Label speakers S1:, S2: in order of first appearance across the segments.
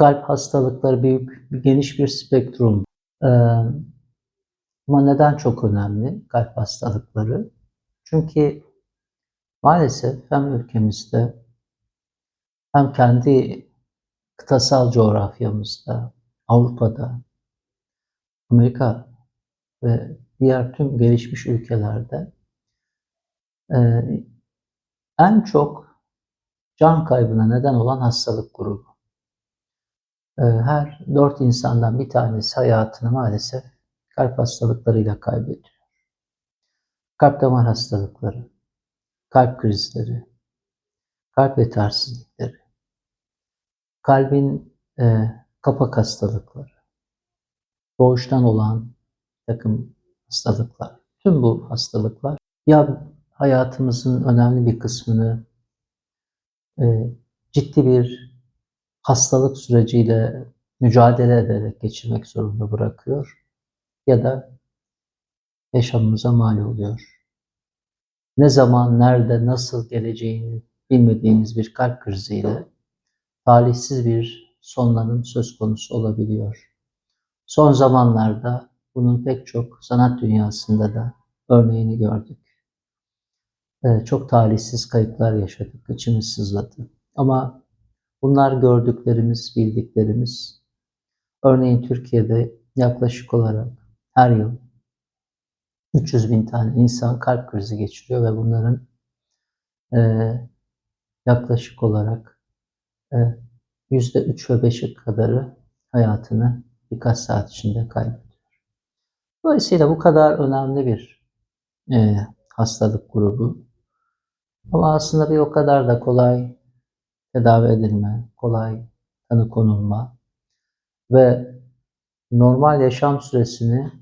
S1: Kalp hastalıkları büyük, geniş bir spektrum. Ee, ama neden çok önemli kalp hastalıkları? Çünkü maalesef hem ülkemizde hem kendi kıtasal coğrafyamızda, Avrupa'da, Amerika ve diğer tüm gelişmiş ülkelerde e, en çok can kaybına neden olan hastalık grubu. E, her dört insandan bir tanesi hayatını maalesef kalp hastalıklarıyla kaybediyor. Kalp damar hastalıkları, kalp krizleri, kalp yetersizlikleri, kalbin e, kapak hastalıkları, doğuştan olan takım hastalıklar. Tüm bu hastalıklar ya hayatımızın önemli bir kısmını e, ciddi bir hastalık süreciyle mücadele ederek geçirmek zorunda bırakıyor ya da yaşamımıza mal oluyor. Ne zaman, nerede, nasıl geleceğini bilmediğimiz bir kalp kriziyle talihsiz bir sonlanım söz konusu olabiliyor. Son zamanlarda bunun pek çok sanat dünyasında da örneğini gördük. Ee, çok talihsiz kayıplar yaşadık, içimiz sızladı. Ama bunlar gördüklerimiz, bildiklerimiz. Örneğin Türkiye'de yaklaşık olarak her yıl 300 bin tane insan kalp krizi geçiriyor ve bunların e, yaklaşık olarak e, yüzde üç ve 5'i kadarı hayatını birkaç saat içinde kaybediyor. Dolayısıyla bu kadar önemli bir e, hastalık grubu. Ama aslında bir o kadar da kolay tedavi edilme, kolay tanı konulma ve normal yaşam süresini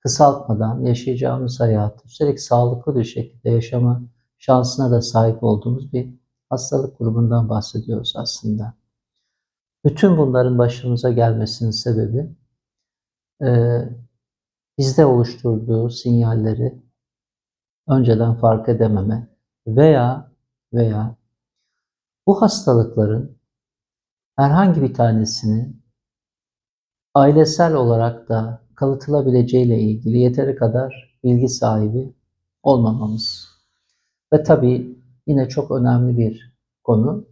S1: kısaltmadan yaşayacağımız hayatı üstelik sağlıklı bir şekilde yaşama şansına da sahip olduğumuz bir hastalık grubundan bahsediyoruz aslında. Bütün bunların başımıza gelmesinin sebebi e, bizde oluşturduğu sinyalleri önceden fark edememe veya veya bu hastalıkların herhangi bir tanesini ailesel olarak da kalıtılabileceğiyle ilgili yeteri kadar bilgi sahibi olmamamız. Ve tabii yine çok önemli bir konu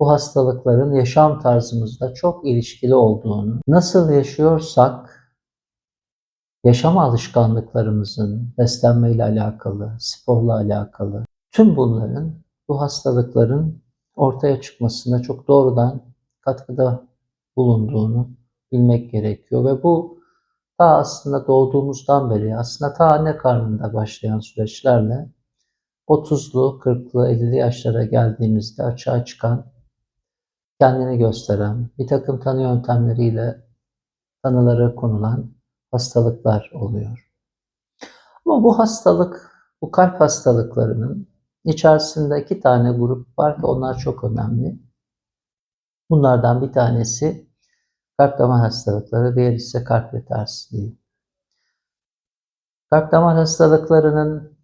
S1: bu hastalıkların yaşam tarzımızda çok ilişkili olduğunu, nasıl yaşıyorsak yaşam alışkanlıklarımızın beslenmeyle alakalı, sporla alakalı tüm bunların bu hastalıkların ortaya çıkmasına çok doğrudan katkıda bulunduğunu bilmek gerekiyor ve bu ta aslında doğduğumuzdan beri aslında ta anne karnında başlayan süreçlerle 30'lu, 40'lı, 50'li yaşlara geldiğimizde açığa çıkan, kendini gösteren, bir takım tanı yöntemleriyle tanılara konulan hastalıklar oluyor. Ama bu hastalık, bu kalp hastalıklarının içerisinde iki tane grup var ki onlar çok önemli. Bunlardan bir tanesi kalp damar hastalıkları, diğer ise kalp yetersizliği. Kalp damar hastalıklarının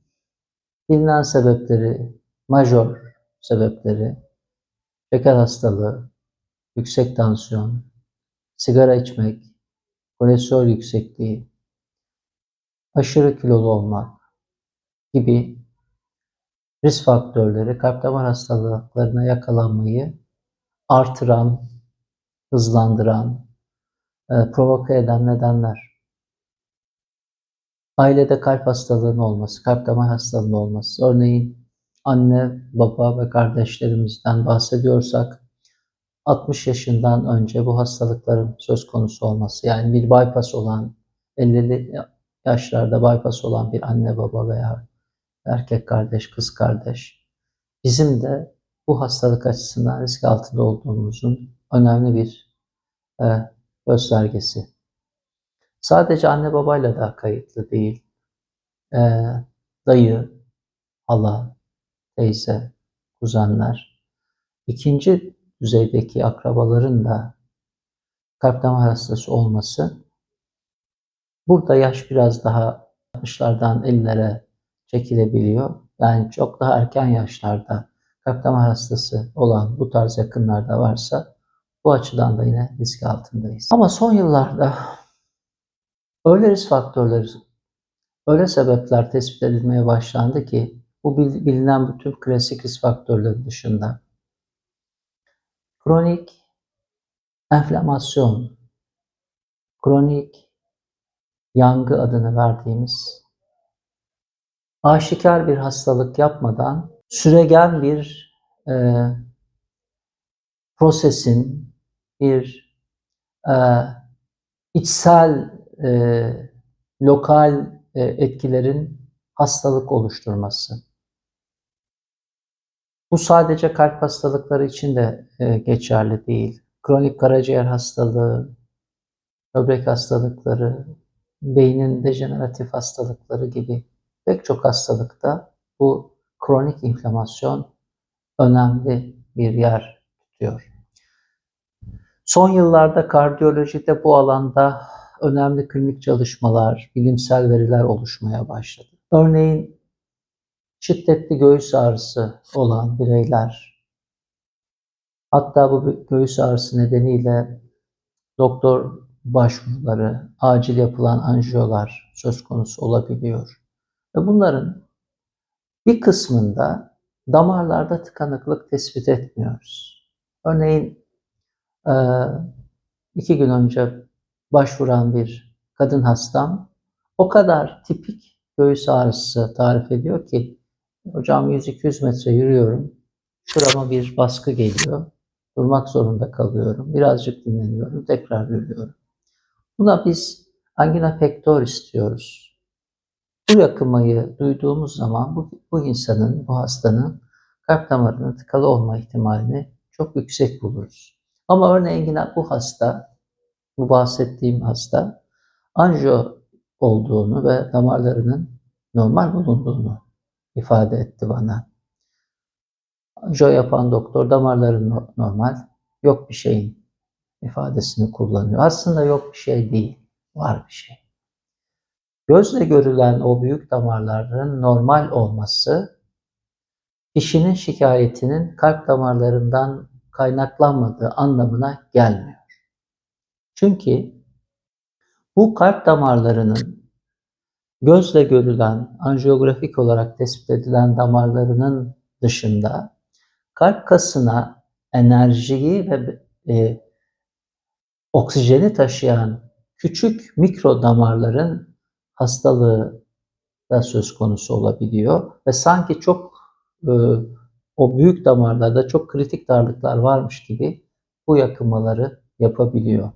S1: bilinen sebepleri, majör sebepleri, şeker hastalığı, yüksek tansiyon, sigara içmek, kolesterol yüksekliği, aşırı kilolu olmak gibi risk faktörleri kalp damar hastalıklarına yakalanmayı artıran, hızlandıran, e, provoke eden nedenler. Ailede kalp hastalığının olması, kalp damar hastalığının olması, örneğin anne, baba ve kardeşlerimizden bahsediyorsak 60 yaşından önce bu hastalıkların söz konusu olması, yani bir bypass olan, 50'li yaşlarda bypass olan bir anne baba veya erkek kardeş, kız kardeş, bizim de bu hastalık açısından risk altında olduğumuzun önemli bir e, göstergesi. Sadece anne babayla da kayıtlı değil. E, dayı, hala, teyze, kuzenler, ikinci düzeydeki akrabaların da kalp damar hastası olması burada yaş biraz daha 60'lardan 50'lere çekilebiliyor. Yani çok daha erken yaşlarda kalp hastası olan bu tarz yakınlarda varsa Bu açıdan da yine risk altındayız. Ama son yıllarda öyle risk faktörleri, öyle sebepler tespit edilmeye başlandı ki bu bil- bilinen bütün klasik risk faktörleri dışında kronik enflamasyon, kronik yangı adını verdiğimiz aşikar bir hastalık yapmadan süregen bir e, prosesin, bir e, içsel, e, lokal e, etkilerin hastalık oluşturması. Bu sadece kalp hastalıkları için de e, geçerli değil. Kronik karaciğer hastalığı, böbrek hastalıkları, beynin dejeneratif hastalıkları gibi pek çok hastalıkta bu kronik inflamasyon önemli bir yer tutuyor. Son yıllarda kardiyolojide bu alanda önemli klinik çalışmalar, bilimsel veriler oluşmaya başladı. Örneğin şiddetli göğüs ağrısı olan bireyler, hatta bu göğüs ağrısı nedeniyle doktor başvuruları, acil yapılan anjiyolar söz konusu olabiliyor. Ve bunların bir kısmında damarlarda tıkanıklık tespit etmiyoruz. Örneğin e, iki gün önce başvuran bir kadın hastam o kadar tipik göğüs ağrısı tarif ediyor ki hocam 100-200 metre yürüyorum, şurama bir baskı geliyor, durmak zorunda kalıyorum, birazcık dinleniyorum, tekrar yürüyorum. Buna biz angina pectoris diyoruz. Bu yakınmayı duyduğumuz zaman bu, bu insanın, bu hastanın kalp damarının tıkalı olma ihtimalini çok yüksek buluruz. Ama örneğin yine bu hasta, bu bahsettiğim hasta anjiyo olduğunu ve damarlarının normal bulunduğunu ifade etti bana. Anjiyo yapan doktor damarların normal, yok bir şeyin ifadesini kullanıyor. Aslında yok bir şey değil, var bir şey. Gözle görülen o büyük damarların normal olması kişinin şikayetinin kalp damarlarından kaynaklanmadığı anlamına gelmiyor. Çünkü bu kalp damarlarının gözle görülen, anjiyografik olarak tespit edilen damarlarının dışında kalp kasına enerjiyi ve e, oksijeni taşıyan küçük mikro damarların hastalığı da söz konusu olabiliyor ve sanki çok e, o büyük damarlarda çok kritik darlıklar varmış gibi bu yakınmaları yapabiliyor.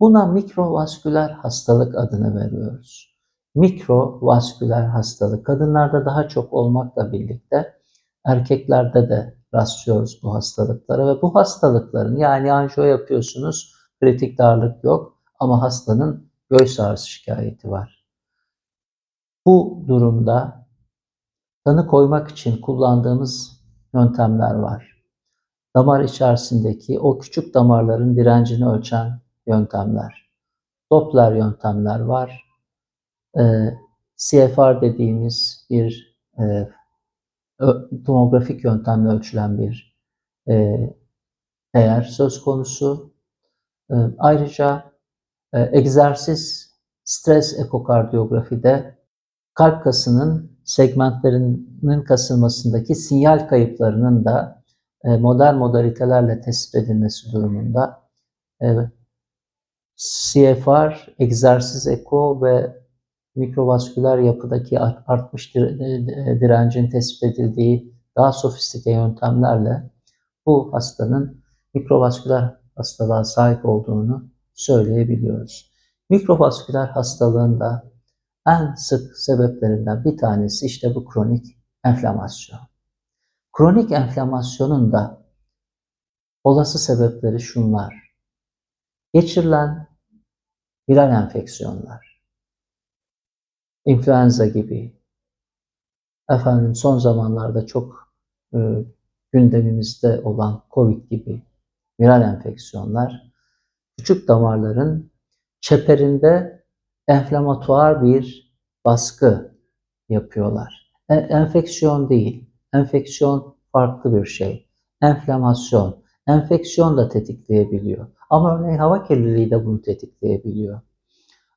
S1: Buna mikrovasküler hastalık adını veriyoruz. Mikrovasküler hastalık kadınlarda daha çok olmakla birlikte erkeklerde de rastlıyoruz bu hastalıklara ve bu hastalıkların yani anjiyo yapıyorsunuz kritik darlık yok ama hastanın göğüs ağrısı şikayeti var. Bu durumda tanı koymak için kullandığımız yöntemler var. Damar içerisindeki o küçük damarların direncini ölçen yöntemler. Doppler yöntemler var. E, CFR dediğimiz bir e, tomografik yöntemle ölçülen bir e, değer söz konusu. E, ayrıca e, egzersiz stres ekokardiyografide kalp kasının segmentlerinin kasılmasındaki sinyal kayıplarının da e, modern modalitelerle tespit edilmesi durumunda e, CFR, egzersiz eko ve mikrovasküler yapıdaki artmış direncin tespit edildiği daha sofistike yöntemlerle bu hastanın mikrovasküler hastalığa sahip olduğunu söyleyebiliyoruz. Mikrovasküler hastalığın da en sık sebeplerinden bir tanesi işte bu kronik enflamasyon. Kronik enflamasyonun da olası sebepleri şunlar. Geçirilen viral enfeksiyonlar, influenza gibi, efendim son zamanlarda çok e, gündemimizde olan COVID gibi viral enfeksiyonlar, küçük damarların çeperinde enflamatuar bir baskı yapıyorlar. Enfeksiyon değil, enfeksiyon farklı bir şey. Enflamasyon. enfeksiyon da tetikleyebiliyor. Ama örneğin hava kirliliği de bunu tetikleyebiliyor.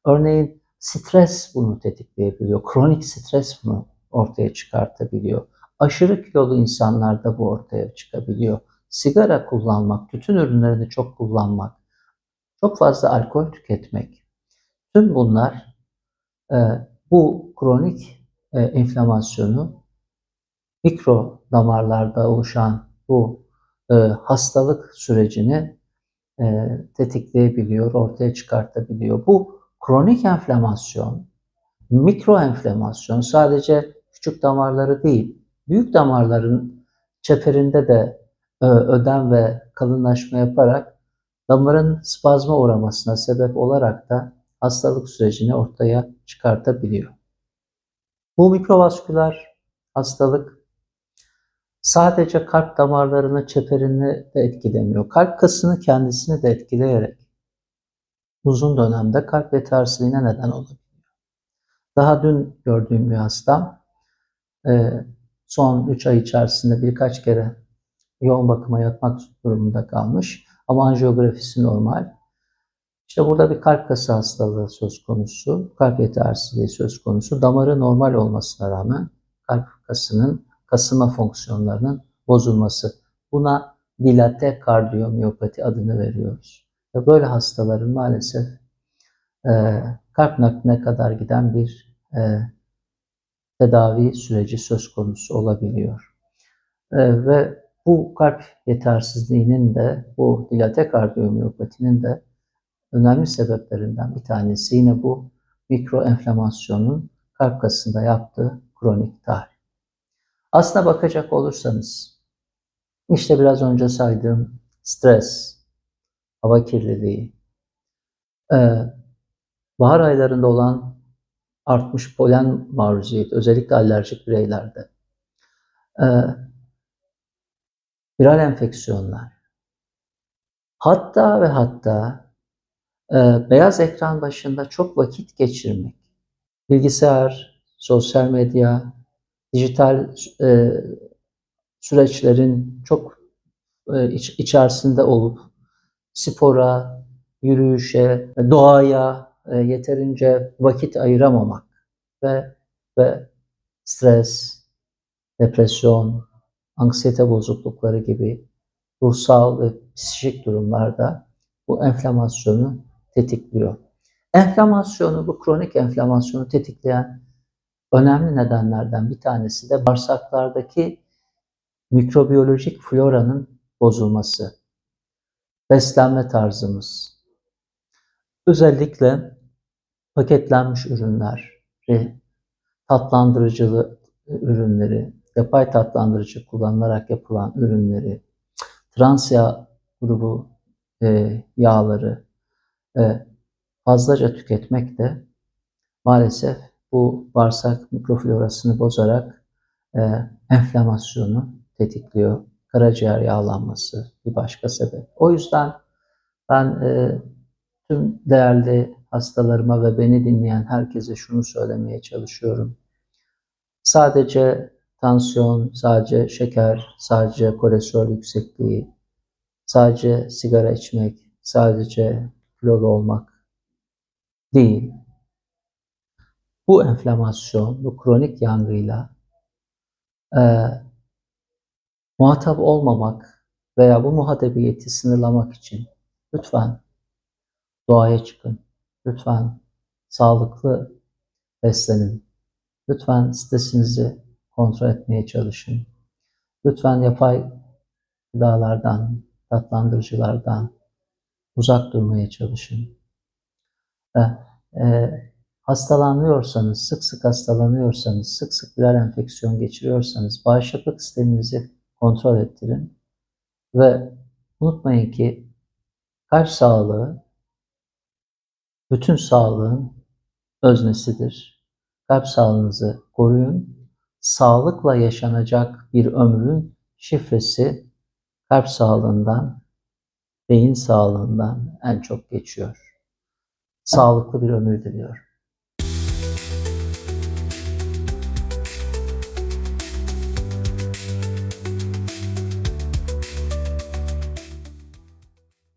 S1: Örneğin stres bunu tetikleyebiliyor. Kronik stres bunu ortaya çıkartabiliyor. Aşırı kilolu insanlarda bu ortaya çıkabiliyor. Sigara kullanmak, tütün ürünlerini çok kullanmak, çok fazla alkol tüketmek. Tüm bunlar e, bu kronik e, enflamasyonu mikro damarlarda oluşan bu e, hastalık sürecini e, tetikleyebiliyor, ortaya çıkartabiliyor. Bu kronik enflamasyon, mikro enflamasyon sadece küçük damarları değil, büyük damarların çeperinde de e, ödem ve kalınlaşma yaparak damarın spazma uğramasına sebep olarak da hastalık sürecini ortaya çıkartabiliyor. Bu mikrovasküler hastalık sadece kalp damarlarını, çeperini de etkilemiyor. Kalp kasını kendisini de etkileyerek uzun dönemde kalp yetersizliğine neden olabiliyor. Daha dün gördüğüm bir hastam e, son 3 ay içerisinde birkaç kere yoğun bakıma yatmak durumunda kalmış. Ama anjiyografisi normal. İşte burada bir kalp kası hastalığı söz konusu, kalp yetersizliği söz konusu. Damarı normal olmasına rağmen kalp kasının kasılma fonksiyonlarının bozulması. Buna dilate kardiyomiyopati adını veriyoruz. Ve böyle hastaların maalesef e, kalp nakline kadar giden bir e, tedavi süreci söz konusu olabiliyor. E, ve bu kalp yetersizliğinin de bu dilate kardiyomiyopatinin de önemli sebeplerinden bir tanesi yine bu mikroenflamasyonun kalp kasında yaptığı kronik tahrip. Aslına bakacak olursanız işte biraz önce saydığım stres, hava kirliliği, e, bahar aylarında olan artmış polen maruziyeti, özellikle alerjik bireylerde, e, viral enfeksiyonlar, hatta ve hatta beyaz ekran başında çok vakit geçirmek, bilgisayar, sosyal medya, dijital e, süreçlerin çok e, iç, içerisinde olup spora, yürüyüşe, doğaya e, yeterince vakit ayıramamak ve ve stres, depresyon, anksiyete bozuklukları gibi ruhsal ve psikik durumlarda bu enflamasyonu tetikliyor. Enflamasyonu, bu kronik enflamasyonu tetikleyen önemli nedenlerden bir tanesi de bağırsaklardaki mikrobiyolojik floranın bozulması, beslenme tarzımız, özellikle paketlenmiş ürünleri, tatlandırıcılı ürünleri, yapay tatlandırıcı kullanılarak yapılan ürünleri, trans yağ grubu e, yağları fazlaca tüketmek de maalesef bu bağırsak mikroflorasını bozarak e, enflamasyonu tetikliyor. Karaciğer yağlanması bir başka sebep. O yüzden ben e, tüm değerli hastalarıma ve beni dinleyen herkese şunu söylemeye çalışıyorum. Sadece tansiyon, sadece şeker, sadece kolesterol yüksekliği, sadece sigara içmek, sadece kilolu olmak değil. Bu enflamasyon, bu kronik yangıyla e, muhatap olmamak veya bu muhatabiyeti sınırlamak için lütfen doğaya çıkın. Lütfen sağlıklı beslenin. Lütfen stresinizi kontrol etmeye çalışın. Lütfen yapay gıdalardan, tatlandırıcılardan uzak durmaya çalışın. Ve e, hastalanıyorsanız, sık sık hastalanıyorsanız, sık sık viral enfeksiyon geçiriyorsanız bağışıklık sisteminizi kontrol ettirin. Ve unutmayın ki kalp sağlığı bütün sağlığın öznesidir. Kalp sağlığınızı koruyun. Sağlıkla yaşanacak bir ömrün şifresi kalp sağlığından, beyin sağlığından en çok geçiyor. Sağlıklı bir ömür diliyorum.